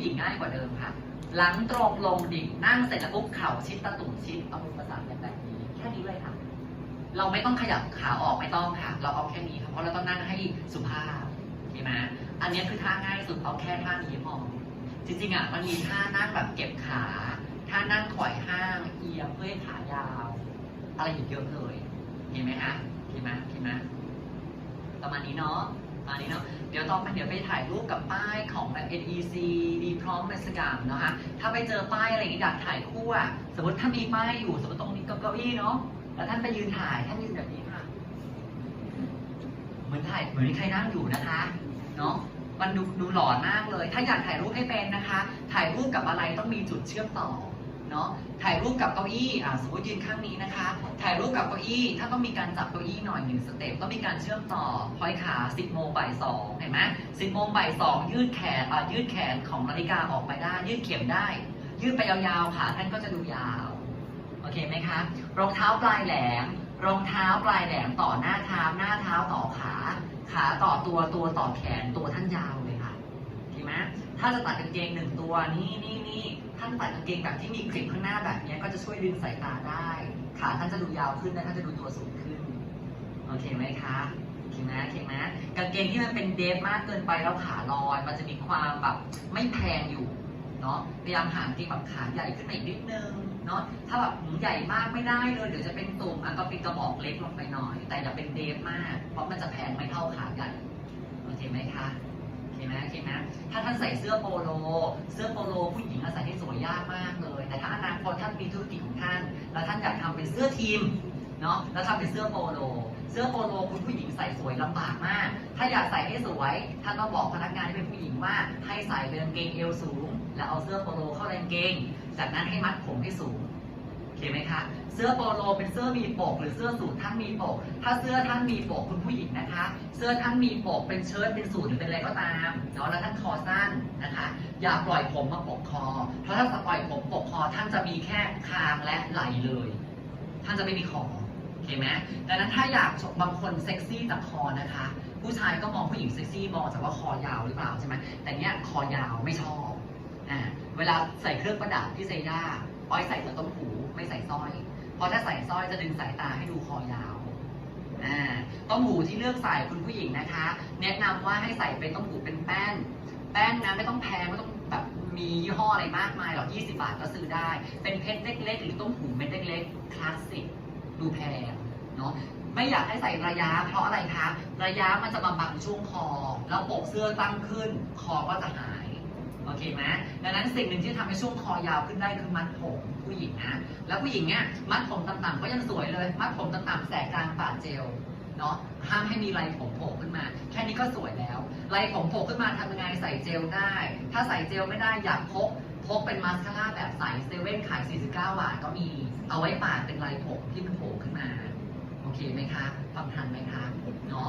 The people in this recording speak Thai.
หญิงง่ายกว่าเดิมค่ะ หลังตรงลงดิ่งนั่งเสร็จแล้วปุ๊บเข่าชิดตะตุ่มชิดเอามือประสานกันแบบนี้แค่นี้เลยค่ะ เราไม่ต้องขยับขาออกไม่ต้องค่ะ เราเอาแค่นี้ค่ะเพราะเราต้องนั่งให้สุภาพเห็นไหมอันนี้คือท่าง่ายสุดเอาแค่ท่านี้พอจริงๆอะมันมีท่านั่งแบบเก็บขาท่านั่งถอยห้างเอียงเพื่อให้ขายาว อะไรอีกเยอะเลยเห็นไหมคะเห็นไหมเห็นไหมประมาณนี้เนาะ มานี้เนาะเดี๋ยวต่อไปเดี๋ยวไปถ่ายรูปกับป้ายของ NEC ดีพร้อมเมสกามเนาะฮะถ้าไปเจอป้ายอะไรอย่างงี้อยากถ่ายคู่อะสมมติถ้ามีป้ายอยู่สมมติตรงนี้เก้าอี้เนาะแล้วท่านไปยืนถ่ายท่านยืนแบบนี้ค่ะ เหมือนถ่ายเหมือนมีใครนั่งอยู่นะคะเนาะมันดูดูหลอนมากเลย ถ้าอยากถ่ายรูปให้เป็นนะคะ ถ่ายรูปกับอะไรต้องมีจุดเชื่อมต่อ เนาะถ่ายรูปกับเก้าอี้อ่าสมมติยืนข้างนี้นะคะ ถ่ายรูปกับเก้าอี้ ถ้าต้องมีการจับเก้าอี้หน่อยหนึ่งสเต็ปต้องมีการเชื่อมต่อพอยขา10โมงบ่ายสองเห็นไหม10โมงบ่ายสองยืดแขนอ่ายืดแขนของนาฬิกาออกไปได้ ยืดเข็มได้ ยืดไปยาวๆขาท่านก็จะดูยาวโอเคไหมคะรองเท้าปลายแหลมรองเท้าปลายแหลมต่อหน้าเท้าหน้าเท้าต่อขา ขาต่อตัวตัวต่อแขนตัวท่านยาวเลยค่ะโอเคไหมถ้าจะตัดกางเกงหนึ่งตัวนี่นี่นี่านตัดกางเกงแบบที่มีคลิปข้างหน้าแบบนี้ก็จะช่วยดึงสายตาได้ ขาท่านจะดูยาวขึ้นและท่านจะดูตัวสูงขึ้น โอเคไหมคะโอเคไหมโอเคไหมกางเกงที่มันเป็นเดฟมากเกินไปแล้วขาลอย มันจะมีความแบบไม่แพงอยู่เนาะพยายามหากางเกงแบบขาใหญ่ขึ้นมาอีกนิดนึงเนาะถ้าแบบหืมใหญ่มากไม่ได้เลยเดี๋ยวจะเป็นตุ่มอะก็เป็นกระบอกเล็กลงไปหน่อย แต่อย่าเป็นเดฟมาก เพราะมันจะแพงไม่เท่าขาใหญ่โอเคไหมคะ ท่านใส่เสื้อโปโล เสื้อโปโลผู้หญิงอาใส่ให้สวยยากมากเลย แต่ถ้าอนาคตท่านมีธุรกิจของท่าน แล้วท่านอยากทำเป็นเสื้อทีมเนาะแล้วทำเป็นเสื้อโปโล เสื้อโปโลคุณผู้หญิงใส่สวยลำบากมาก ถ้าอยากใส่ให้สวย ท่านต้องบอกพนักงานที่เป็นผู้หญิงว่าให้ใส่เป็นกางเกงเอวสูง แล้วเอาเสื้อโปโลเข้าในกางเกง จากนั้นให้มัดผมให้สูง เคไหมคะ เสื้อโปโลเป็นเสื้อมีปก หรือเสื้อสูทท่านมีปก ถ้าเสื้อท่านมีปกคุณผู้หญิงนะคะ เสื้อท่านมีปกเป็นเชิ้ตเป็นสูทหรือเป็นอะไรก็ตามเนาะแล้วท่านคอสั้นนะคะ อย่าปล่อยผมมาปกคอ เพราะถ้าปล่อยผมปกคอท่านจะมีแค่คางและไหลเลย ท่านจะไม่มีคอโอเคไหมดังนั้นถ้าอยากบางคนเซ็กซี่จากคอนะคะ ผู้ชายก็มองผู้หญิงเซ็กซี่มองจากว่าคอยาวหรือเปล่าใช่ไหมแต่เนี้ยคอยาวไม่ชอบอ่าเวลาใส่เครื่องประดับที่เซย่าอ้อยใส่ต่ต้มหูไม่ใส่สร้อย เพราะถ้าใส่สร้อยจะดึงสายตาให้ดูคอยาวต้อมหูที่เลือกใส่คุณผู้หญิงนะคะ แนะนำว่าให้ใส่เป็นต้อมหูเป็นแป้น แป้นนะไม่ต้องแพงไม่ต้องแบบมียี่ห้ออะไรมากมายหรอก20 บาทก็ซื้อได้ เป็นเพชรเล็กๆ หรือต้อมหูเม็ดเล็กๆคลาสสิกดูแพงเนาะไม่อยากให้ใส่ระยะ เพราะอะไรคะ ระยะมันจะมาบังช่วงคอ แล้วปกเสื้อตั้งขึ้น คอก็จะหาย ดังนั้นสิ่งหนึ่งที่ทำให้ช่วงคอยาวขึ้นได้คือมัดผมผู้หญิงนะ แล้วผู้หญิงเนี่ยมัดผมต่ำๆก็ยังสวยเลย มัดผมต่ำๆแสกกลางปาดเจลเนาะห้ามให้มีไรผมโผล่ขึ้นมา แค่นี้ก็สวยแล้วไรผมโผล่ขึ้นมาทำยังไงใส่เจลได้ ถ้าใส่เจลไม่ได้อยากพกพกเป็นมาสคาร่าแบบใสเซเว่นขาย 49 บาทก็มี เอาไว้ปาดเป็นไรผมที่มันโผล่ขึ้นมา โอเคไหมคะ ฟังทันไหมคะเนาะ